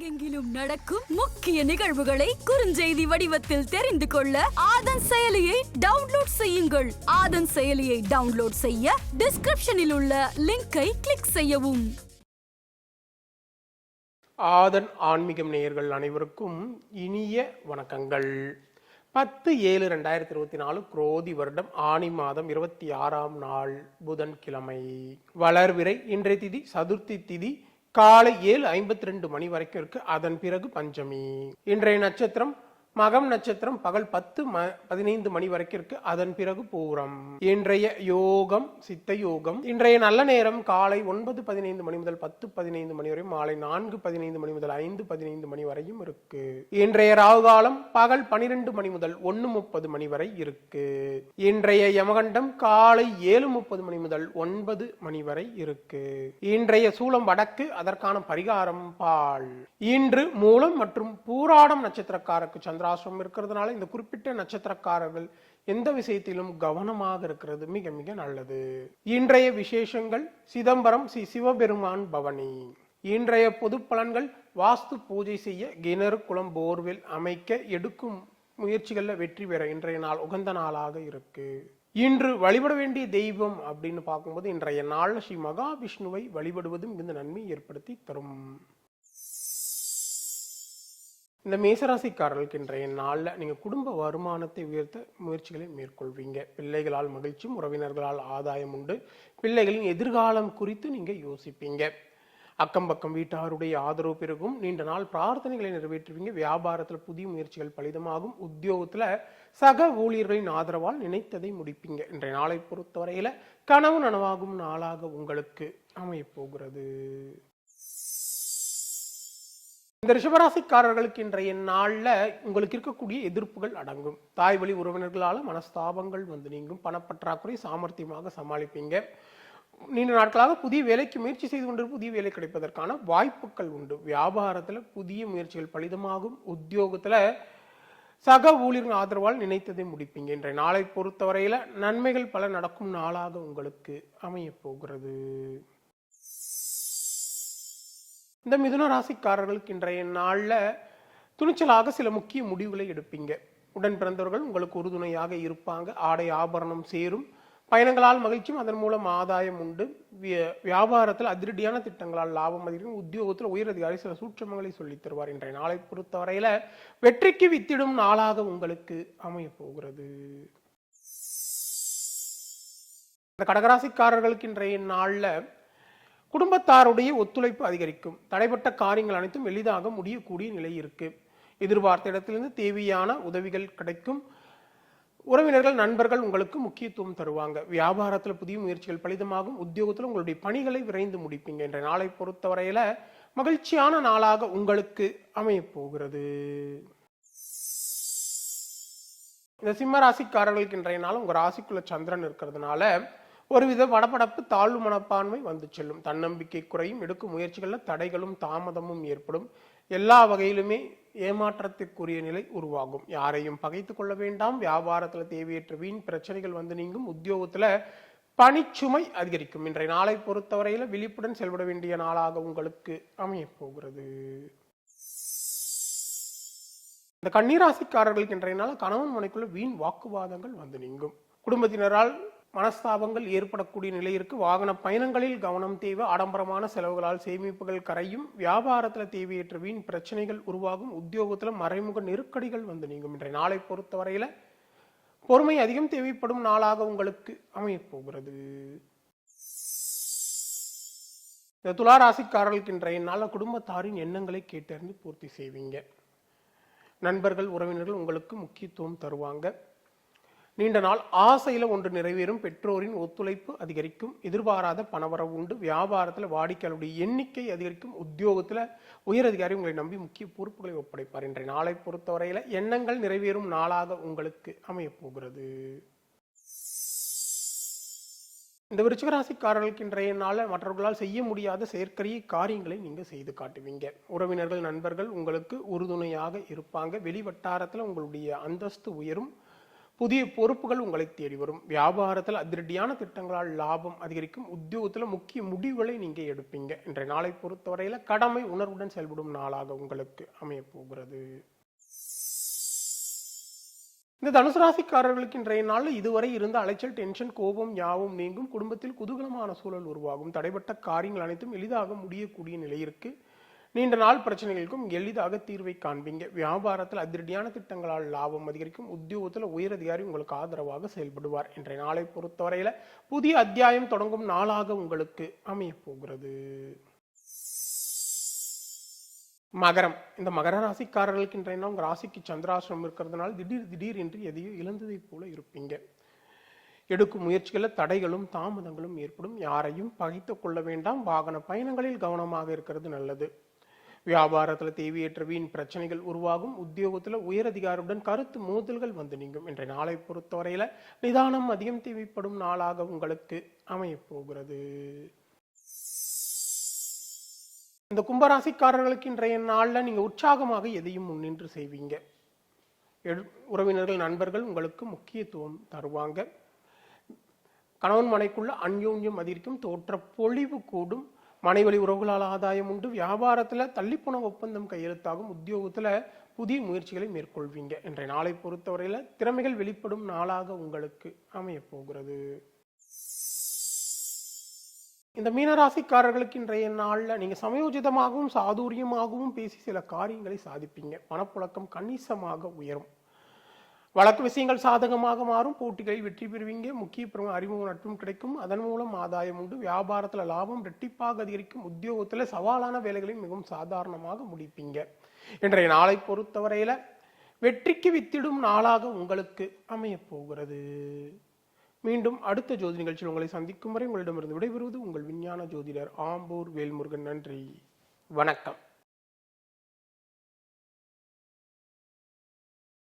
உலகெங்கிலும் நடக்கும் முக்கிய நிகழ்வுகளை குறுஞ்செய்தி வடிவத்தில் தெரிந்து கொள்ள ஆதன் செயலியை டவுன்லோட் செய்யுங்கள். ஆதன் செயலியை டவுன்லோட் செய்ய டிஸ்கிரிப்ஷனில் உள்ள லிங்கை கிளிக் செய்யவும். ஆதன் ஆன்மீகம் நேயர்கள் அனைவருக்கும் இனிய வணக்கங்கள். பத்து ஏழு ரெண்டாயிரத்தி இருபத்தி நாலு குரோதி வருடம் ஆணி மாதம் இருபத்தி ஆறாம் நாள் புதன்கிழமை. வளர்விரை இன்றைய திதி சதுர்த்தி திதி காலை ஏழு ஐம்பத்தி ரெண்டு மணி வரைக்கும் இருக்கு. அதன் பிறகு பஞ்சமி. இன்றைய நட்சத்திரம் மகம் நட்சத்திரம் பகல் பத்து ம பதினைந்து மணி வரைக்கும் இருக்கு. அதன் பிறகு பூரம். இன்றைய யோகம் சித்த யோகம். இன்றைய நல்ல நேரம் காலை ஒன்பது பதினைந்து மணி முதல் பத்து பதினைந்து மணி வரையும் மாலை நான்கு பதினைந்து மணி முதல் ஐந்து பதினைந்து மணி வரையும் இருக்கு. இன்றைய ராகு காலம் பகல் பனிரெண்டு மணி முதல் ஒன்னு முப்பது மணி வரை இருக்கு. இன்றைய யமகண்டம் காலை ஏழு முப்பது மணி முதல் ஒன்பது மணி வரை இருக்கு. இன்றைய சூலம் வடக்கு அதற்கான பரிகாரம் பால். இன்று மூலம் மற்றும் பூராடம் நட்சத்திரக்காரருக்கு சந்திராசிரமம் இருக்கிறதுனால இந்த குறிப்பிட்ட நட்சத்திரக்காரர்கள் எந்த விஷயத்திலும் கவனமாக இருக்கிறது மிக மிக நல்லது. இன்றைய விசேஷங்கள் சிதம்பரம் ஸ்ரீ சிவபெருமான் பவனி. இன்றைய பொது பலன்கள் வாஸ்து பூஜை செய்ய கிணறு குளம் போர்வெல் அமைக்க எடுக்கும் முயற்சிகளில் வெற்றி பெற இன்றைய நாள் உகந்த நாளாக இருக்கு. இன்று வழிபட வேண்டிய தெய்வம் அப்படின்னு பார்க்கும்போது இன்றைய நாளில் ஸ்ரீ மகாவிஷ்ணுவை வழிபடுவது மிகுந்த நன்மை ஏற்படுத்தி தரும். இந்த மேசராசிக்காரர்களுக்கு இன்றைய நாளில் நீங்கள் குடும்ப வருமானத்தை உயர்த்த முயற்சிகளை மேற்கொள்வீங்க. பிள்ளைகளால் மகிழ்ச்சியும் உறவினர்களால் ஆதாயம் உண்டு. பிள்ளைகளின் எதிர்காலம் குறித்து நீங்கள் யோசிப்பீங்க. அக்கம் பக்கம் வீட்டாருடைய ஆதரவு பெருகும். நீண்ட நாள் பிரார்த்தனைகளை நிறைவேற்றுவீங்க. வியாபாரத்தில் புதிய முயற்சிகள் பலிதமாகும். உத்தியோகத்தில் சக ஊழியர்களின் ஆதரவால் நினைத்ததை முடிப்பீங்க. இன்றைய நாளை பொறுத்தவரையில் கனவு நனவாகும் நாளாக உங்களுக்கு அமையப் போகிறது. இந்த ரிஷபராசிக்காரர்களுக்கு இன்றைய நாளில் உங்களுக்கு இருக்கக்கூடிய எதிர்ப்புகள் அடங்கும். தாய் வழி உறவினர்களால் மனஸ்தாபங்கள் வந்து நீங்கும். பணப்பற்றாக்குறை சாமர்த்தியமாக சமாளிப்பீங்க. நீண்ட நாட்களாக புதிய வேலைக்கு முயற்சி செய்து கொண்டு புதிய வேலை கிடைப்பதற்கான வாய்ப்புகள் உண்டு. வியாபாரத்தில் புதிய முயற்சிகள் பலிதமாகும். உத்தியோகத்தில் சக ஊழியர்கள் ஆதரவால் நினைத்ததை முடிப்பீங்க. இன்றைய நாளை பொறுத்தவரையில் நன்மைகள் பல நடக்கும் நாளாக உங்களுக்கு அமையப் போகிறது. இந்த மிதுன ராசிக்காரர்களுக்கு இன்றைய நாளில் துணிச்சலாக சில முக்கிய முடிவுகளை எடுப்பீங்க. உடன் பிறந்தவர்கள் உங்களுக்கு உறுதுணையாக இருப்பாங்க. ஆடை ஆபரணம் சேரும். பயணங்களால் மகிழ்ச்சியும் அதன் மூலம் ஆதாயம் உண்டு. வியாபாரத்தில் அதிரடியான திட்டங்களால் லாபம் அதிகம் உத்தியோகத்தில் உயர் அதிகாரி சில சூட்சமங்களை சொல்லித் தருவார். இன்றைய நாளை பொறுத்தவரையில வெற்றிக்கு வித்திடும் நாளாக உங்களுக்கு அமைய போகிறது. இந்த கடகராசிக்காரர்களுக்கு இன்றைய நாளில் குடும்பத்தாருடைய ஒத்துழைப்பு அதிகரிக்கும். தடைப்பட்ட காரியங்கள் அனைத்தும் எளிதாக முடியக்கூடிய நிலை இருக்கு. எதிர்பார்த்த இடத்திலிருந்து தேவையான உதவிகள் கிடைக்கும். உறவினர்கள் நண்பர்கள் உங்களுக்கு முக்கியத்துவம் தருவாங்க. வியாபாரத்தில் புதிய முயற்சிகள் பலிதமாகும். உத்தியோகத்தில் உங்களுடைய பணிகளை விரைந்து முடிப்பீங்க என்ற நாளை பொறுத்தவரையில மகிழ்ச்சியான நாளாக உங்களுக்கு அமையப் போகிறது. இந்த சிம்ம ராசிக்காரர்களுக்கு இன்றைய நாள் உங்கள் ராசிக்குள்ள சந்திரன் இருக்கிறதுனால ஒருவித வடபடப்பு தாழ்வு மனப்பான்மை வந்து செல்லும். தன்னம்பிக்கை குறையும் எடுக்கும் முயற்சிகளில் தடைகளும் தாமதமும் ஏற்படும். எல்லா வகையிலுமே ஏமாற்றத்திற்குரிய நிலை உருவாகும். யாரையும் பகைத்து கொள்ள வேண்டாம். வியாபாரத்தில் தேவையற்ற வீண் பிரச்சனைகள் வந்து நீங்கும். உத்தியோகத்தில் பணிச்சுமை அதிகரிக்கும். இன்றைய நாளை பொறுத்தவரையில் விழிப்புடன் செயல்பட வேண்டிய நாளாக உங்களுக்கு அமையப் போகிறது. இந்த கண்ணீராசிக்காரர்களுக்கு இன்றைய நாள் கணவன் மனைக்குள்ள வீண் வாக்குவாதங்கள் வந்து நீங்கும். குடும்பத்தினரால் மனஸ்தாபங்கள் ஏற்படக்கூடிய நிலையிற்கு வாகன பயணங்களில் கவனம் தேவை. ஆடம்பரமான செலவுகளால் சேமிப்புகள் கரையும். வியாபாரத்தில் தேவையற்ற வீண் பிரச்சனைகள் உருவாகும். உத்தியோகத்தில் மறைமுக நெருக்கடிகள் வந்து நீங்கும். இன்றைய நாளை பொறுத்தவரையில பொறுமை அதிகம் தேவைப்படும் நாளாக உங்களுக்கு அமையப்போகிறது. இந்த துலா ராசிக்காரர்களுக்கு இன்றைய நாள குடும்பத்தாரின் எண்ணங்களை கேட்டறிந்து பூர்த்தி செய்வீங்க. நண்பர்கள் உறவினர்கள் உங்களுக்கு முக்கியத்துவம் தருவாங்க. நீண்ட நாள் ஆசையில் ஒன்று நிறைவேறும். பெற்றோரின் ஒத்துழைப்பு அதிகரிக்கும். எதிர்பாராத பணவரவு உண்டு. வியாபாரத்தில் வாடிக்கையாளருடைய எண்ணிக்கை அதிகரிக்கும். உத்தியோகத்தில் உயர் அதிகாரி உங்களை நம்பி முக்கிய பொறுப்புகளை ஒப்படைப்பார். இன்றைய நாளை பொறுத்தவரையில் எண்ணங்கள் நிறைவேறும் நாளாக உங்களுக்கு அமையப் போகிறது. இந்த விருச்சிகராசிக்காரர்களுக்கு இன்றைய நாளில் மற்றவர்களால் செய்ய முடியாத செயற்கரிய காரியங்களை நீங்கள் செய்து காட்டுவீங்க. உறவினர்கள் நண்பர்கள் உங்களுக்கு உறுதுணையாக இருப்பாங்க. வெளி வட்டாரத்தில் உங்களுடைய அந்தஸ்து உயரும். புதிய பொறுப்புகள் உங்களை தேடி வரும். வியாபாரத்தில் அதிரடியான திட்டங்களால் லாபம் அதிகரிக்கும். உத்தியோகத்தில் முக்கிய முடிவுகளை நீங்கள் எடுப்பீங்க இன்றைய நாளை பொறுத்தவரையில் கடமை உணர்வுடன் செயல்படும் நாளாக உங்களுக்கு அமையப்போகிறது இந்த தனுசு ராசிக்காரர்களுக்கு இன்றைய நாளில் இதுவரை இருந்த அலைச்சல் டென்ஷன் கோபம் யாவும் நீங்கும். குடும்பத்தில் குதூகலமான சூழல் உருவாகும். தடைப்பட்ட காரியங்கள் அனைத்தும் எளிதாக முடியக்கூடிய நிலை இருக்கு. நீண்ட நாள் பிரச்சனைகளுக்கும் எளிதாக தீர்வை காண்பீங்க. வியாபாரத்தில் அதிரடியான திட்டங்களால் லாபம் அதிகரிக்கும். உத்தியோகத்தில் உயர் அதிகாரி உங்களுக்கு ஆதரவாக செயல்படுவார். இன்றைய நாளை பொறுத்தவரையில புதிய அத்தியாயம் தொடங்கும் நாளாக உங்களுக்கு அமைய போகிறது மகரம். இந்த மகர ராசிக்காரர்களுக்கு இன்றைய நாள் ராசிக்கு சந்திராசிரம் இருக்கிறதுனால திடீர் திடீர் என்று எதையோ இழந்ததைப் போல இருப்பீங்க. எடுக்கும் முயற்சிகளில் தடைகளும் தாமதங்களும் ஏற்படும். யாரையும் பகைத்து கொள்ள வேண்டாம். வாகன பயணங்களில் கவனமாக இருக்கிறது நல்லது. வியாபாரத்தில் தேவையற்ற வீண் பிரச்சனைகள் உருவாகும். உத்தியோகத்தில் உயரதிகாரியுடன் கருத்து மோதல்கள் வந்து நீங்கும். இன்றைய நாளை பொறுத்தவரையில நிதானம் அதிகம் தேவைப்படும் நாளாக உங்களுக்கு அமையப்போகிறது இந்த கும்பராசிக்காரர்களுக்கு இன்றைய நாளில் நீங்கள் உற்சாகமாக எதையும் முன்னின்று செய்வீங்க. உறவினர்கள் நண்பர்கள் உங்களுக்கு முக்கியத்துவம் தருவாங்க. கணவன் மனைக்குள்ள அந்யோன்யம் அதிகரிக்கும். தோற்ற பொழிவு கூடும். மனைவழி உறவுகளால் ஆதாயம் உண்டு. வியாபாரத்தில் தள்ளிப்போன ஒப்பந்தம் கையெழுத்தாகும். உத்தியோகத்தில் புதிய முயற்சிகளை மேற்கொள்வீங்க. இன்றைய நாளை பொறுத்தவரையில் திறமைகள் வெளிப்படும் நாளாக உங்களுக்கு அமையப்போகிறது இந்த மீனராசிக்காரர்களுக்கு இன்றைய நாளில் நீங்கள் சமயோஜிதமாகவும் சாதுரியமாகவும் பேசி சில காரியங்களை சாதிப்பீங்க. பணப்புழக்கம் கணிசமாக உயரும். வழக்கு விஷயங்கள் சாதகமாக மாறும். போட்டிகளில் வெற்றி பெறுவீங்க. முக்கிய பிரமுக அறிமுக நட்பும் கிடைக்கும். அதன் மூலம் ஆதாயம் உண்டு. வியாபாரத்தில் லாபம் ரெட்டிப்பாக அதிகரிக்கும். உத்தியோகத்தில் சவாலான வேலைகளையும் மிகவும் சாதாரணமாக முடிப்பீங்க. இன்றைய நாளை பொறுத்தவரையில் வெற்றிக்கு வித்திடும் நாளாக உங்களுக்கு அமையப்போகிறது மீண்டும் அடுத்த ஜோதி நிகழ்ச்சியில் உங்களை சந்திக்கும் வரை உங்களிடமிருந்து விடைபெறுவது உங்கள் விஞ்ஞான ஜோதிடர் ஆம்பூர் வேல்முருகன். நன்றி. வணக்கம்.